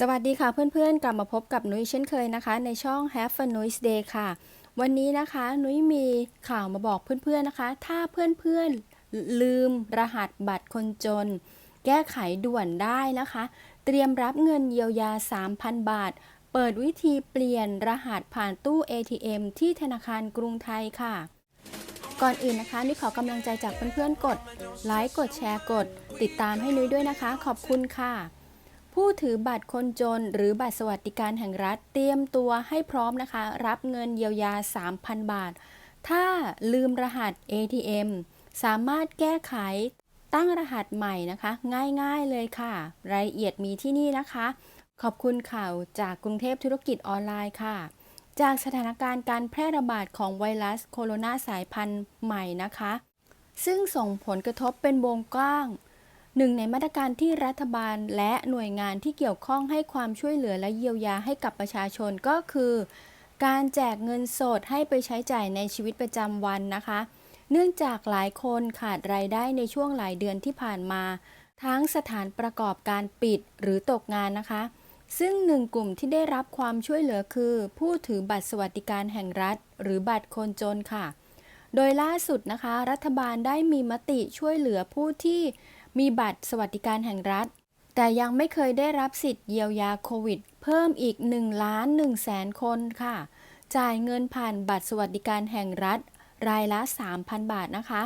สวัสดีค่ะเพื่อนๆ กลับมาพบกับนุ้ยเช่นเคยนะคะ ในช่อง Have a Noise Day ค่ะ วันนี้นะคะนุ้ยมีข่าวมาบอกเพื่อนๆนะคะ ถ้าเพื่อนๆลืมรหัสบัตรคนจน แก้ไขด่วนได้นะคะ เตรียมรับเงินเยียวยา 3,000 บาท เปิดวิธีเปลี่ยนรหัสผ่านตู้ ATM ที่ธนาคารกรุงไทยค่ะก่อนอื่นนะคะนุ้ยขอกำลังใจจากเพื่อนๆกดไลค์กดแชร์กด ติดตามให้นุ้ยด้วยนะคะ ขอบคุณค่ะ ผู้ถือบัตรคนจนหรือบัตรสวัสดิการแห่งรัฐเตรียมตัวให้พร้อมนะคะ รับเงินเยียวยา 3,000 บาท ถ้าลืมรหัส ATM สามารถแก้ไขตั้งรหัสใหม่นะคะ ง่ายๆเลยค่ะ รายละเอียดมีที่นี่นะคะ ขอบคุณข่าวจากกรุงเทพธุรกิจออนไลน์ค่ะ จากสถานการณ์การแพร่ระบาดของไวรัสโคโรนาสายพันธุ์ใหม่นะคะซึ่งส่งผลกระทบเป็นวงกว้าง หนึ่งในมาตรการที่รัฐบาลและหน่วยงานที่เกี่ยวข้องให้ความช่วยเหลือและเยียวยาให้กับประชาชนก็คือ การแจกเงินสดให้ไปใช้จ่ายในชีวิตประจำวันนะคะ เนื่องจากหลายคนขาดรายได้ในช่วงหลายเดือนที่ผ่านมา ทั้งสถานประกอบการปิดหรือตกงานนะคะ ซึ่งหนึ่งกลุ่มที่ได้รับความช่วยเหลือคือ ผู้ถือบัตรสวัสดิการแห่งรัฐ หรือบัตรคนจนค่ะ โดยล่าสุดนะคะ รัฐบาลได้มีมติช่วยเหลือผู้ที่ มีบัตรสวัสดิการแห่งรัฐ แต่ยังไม่เคยได้รับสิทธิ์เยียวยาโควิด เพิ่มอีก1ล้าน1แสนคนค่ะ จ่ายเงินผ่านบัตรสวัสดิการแห่งรัฐ รายละ 3,000 บาทนะคะ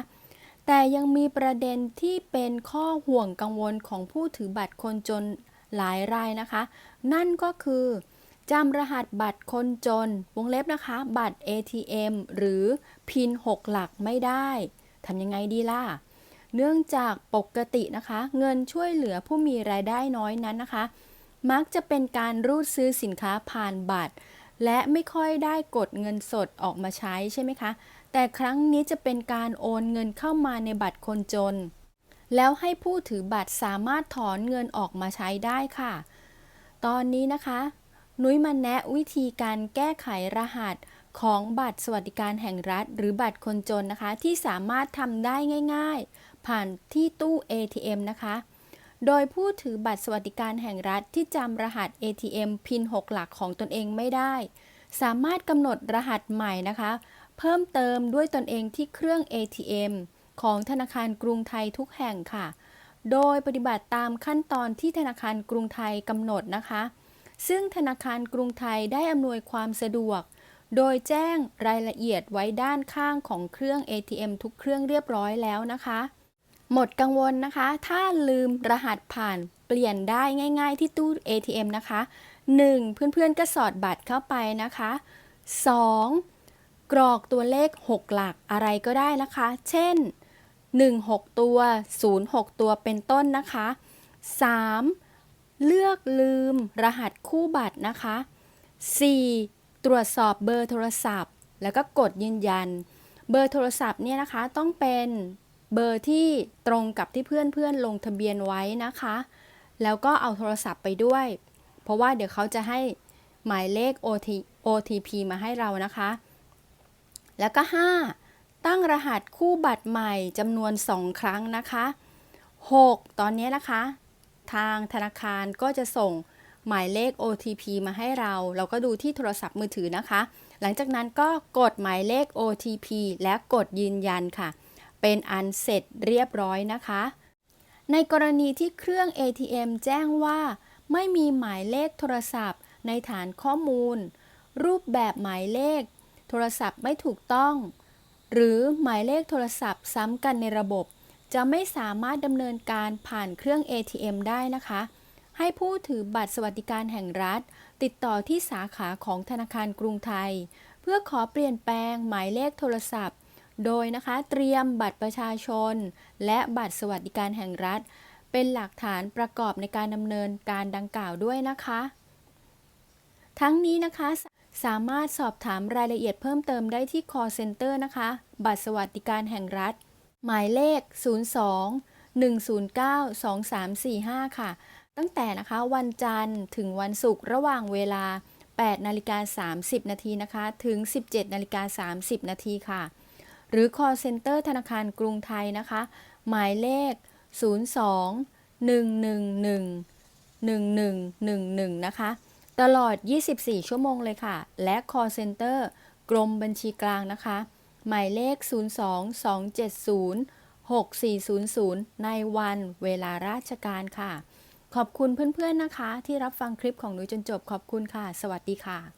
แต่ยังมีประเด็นที่เป็นข้อห่วงกังวลของผู้ถือบัตรคนจนหลายรายนะคะ นั่นก็คือจำรหัสบัตรคนจน วงเล็บนะคะ บัตร ATM หรือพิน 6 หลักไม่ได้ ทำยังไงดีล่ะ เนื่องจากปกตินะคะ เงินช่วยเหลือผู้มีรายได้น้อยนั้นนะคะ มักจะเป็นการรูดซื้อสินค้าผ่านบัตร และไม่ค่อยได้กดเงินสดออกมาใช้ใช่ไหมคะ แต่ครั้งนี้จะเป็นการโอนเงินเข้ามาในบัตรคนจน แล้วให้ผู้ถือบัตรสามารถถอนเงินออกมาใช้ได้ค่ะ ตอนนี้นะคะนุ้ยมาแนะวิธีการแก้ไขรหัสของบัตรสวัสดิการแห่งรัฐ หรือบัตรคนจนนะคะ ที่สามารถทำได้ง่าย ๆ ผ่านที่ตู้ ATM นะคะ โดยผู้ถือบัตรสวัสดิการแห่งรัฐที่จำรหัส ATM พิน 6 หลักของตนเองไม่ได้ สามารถกำหนดรหัสใหม่นะคะ เพิ่มเติมด้วยตนเองที่เครื่อง ATM ของธนาคารกรุงไทยทุกแห่งค่ะ โดยปฏิบัติตามขั้นตอนที่ธนาคารกรุงไทยกำหนดนะคะ ซึ่งธนาคารกรุงไทยได้อำนวยความสะดวก โดยแจ้งรายละเอียดไว้ด้านข้างของเครื่อง ATM ทุกเครื่องเรียบร้อยแล้วนะคะ หมดกังวลนะคะ ถ้าลืมรหัสผ่านเปลี่ยนได้ง่าย ๆ ที่ตู้ ATM นะคะ 1. เพื่อนๆก็สอดบัตรเข้าไปนะคะ 2. กรอกตัวเลข 6 หลักอะไรก็ได้นะคะ เช่น 1 6 ตัว 0 6 ตัวเป็นต้นนะคะ 3. เลือกลืมรหัสคู่บัตรนะคะ 4. ตรวจสอบเบอร์โทรศัพท์ แล้วก็กดยืนยัน เบอร์โทรศัพท์เนี่ยนะคะต้องเป็น เบอร์ที่ตรงกับที่เพื่อนๆลงทะเบียนไว้นะคะ แล้วก็เอาโทรศัพท์ไปด้วย เพราะว่าเดี๋ยวเขาจะให้หมายเลข OT OTP มาให้เรานะคะ แล้วก็ 5. ตั้งรหัสคู่บัตรใหม่จำนวน 2 ครั้งนะคะ 6. ตอนนี้นะคะ ทางธนาคารก็จะส่งหมายเลข OTP มาให้เรา เราก็ดูที่โทรศัพท์มือถือนะคะ หลังจากนั้นก็กดหมายเลข OTP และกดยืนยันค่ะ เป็นอันเสร็จเรียบร้อยนะคะ ในกรณีที่เครื่อง ATM แจ้งว่า ไม่มีหมายเลขโทรศัพท์ ในฐานข้อมูล รูปแบบหมายเลข โทรศัพท์ไม่ถูกต้อง หรือหมายเลขโทรศัพท์ซ้ำกันในระบบ จะไม่สามารถดำเนินการผ่านเครื่อง ATM ได้นะคะ ให้ผู้ถือบัตรสวัสดิการแห่งรัฐ ติดต่อที่สาขาของธนาคารกรุงไทย เพื่อขอเปลี่ยนแปลงหมายเลขโทรศัพท์ โดยนะคะเตรียมบัตรประชาชน และบัตรสวัสดิการแห่งรัฐ เป็นหลักฐานประกอบในการดำเนินการดังกล่าวด้วยนะคะ ทั้งนี้นะคะสามารถสอบถามรายละเอียดเพิ่มเติมได้ที่ call center นะคะ บัตรสวัสดิการแห่งรัฐ หมายเลข 02 109 2345 ค่ะ ตั้งแต่นะคะวันจันทร์ถึงวันศุกร์ระหว่างเวลา8นาฬิกา30 นาทีนะคะ ถึง 17นาฬิกา30 นาทีค่ะ หรือ call center ธนาคารกรุงไทยนะคะ หมายเลข 02 111 1111 นะคะ ตลอด 24 ชั่วโมงเลยค่ะ และ call center กรมบัญชีกลางนะคะ หมายเลข 02-270-6400 ในวันเวลาราชการค่ะ ขอบคุณเพื่อนๆนะคะ ที่รับฟังคลิปของหนูจนจบขอบคุณค่ะ สวัสดีค่ะ